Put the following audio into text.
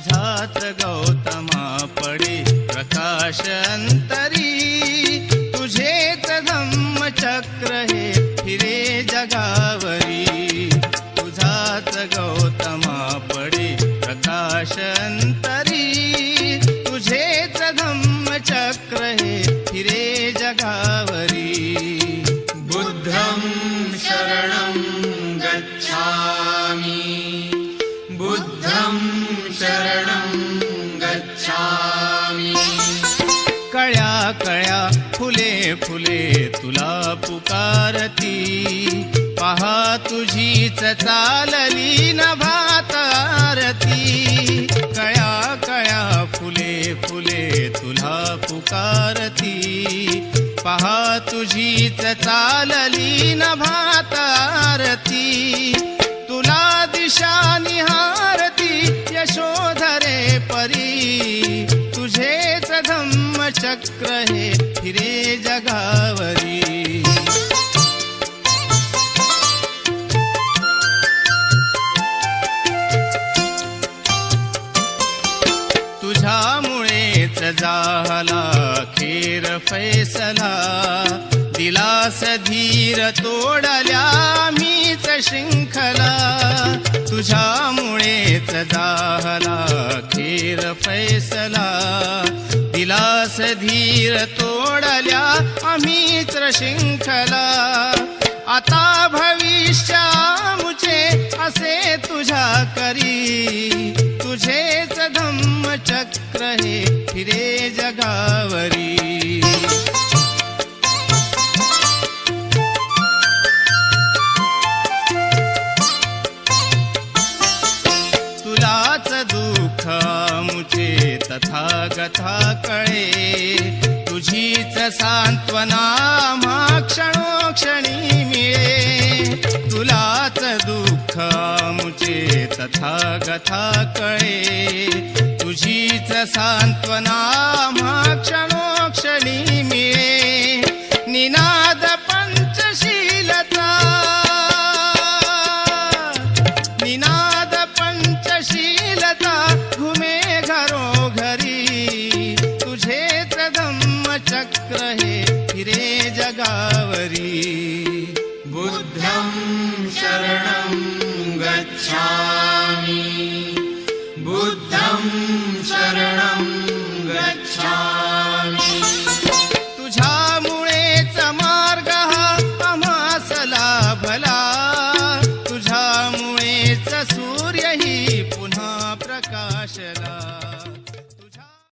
तुझाच गौतमा पडे प्रकाश अंतरी तुझेच धम्मचक्र हे फिरे जगावरी। तुझात गौतमा पडे प्रकाश अंतरी शरणं गच्छामि। कळ्या कळ्या फुले फुले तुला पुकारती। पहा तुझीच चालली न भातारती कळ्या कळ्या फुले फुले तुला पुकारती। पहा तुझीच चालली न भातारती तुला दिशा निहा यशोधरे परी तुझेच धम्म चक्र हे फिरे जगावरी. तुझ्यामुळेच झाला खेर फैसला दिलास धीर तोडल्या मी. तुझ्यामुळेच खेर फैसला. दिलास धीर तोडल्या आम्ही शृंखला आता भविष्य मुझे असे तुझ्या करी. तुझेच धम्म चक्र हे फिरे जगावरी. तुलाच दुःख तथा कथा कळे। तुझीच सांत्वना मा क्षणोक्षणी मिळे। तुलाच दुःख तथा कथा कळे। तुझीच सांत्वना मा क्षणोक्षणी मिळे। चक्र हे फिरे जगावरी। बुद्धं शरणं गच्छामि। बुद्धं शरणं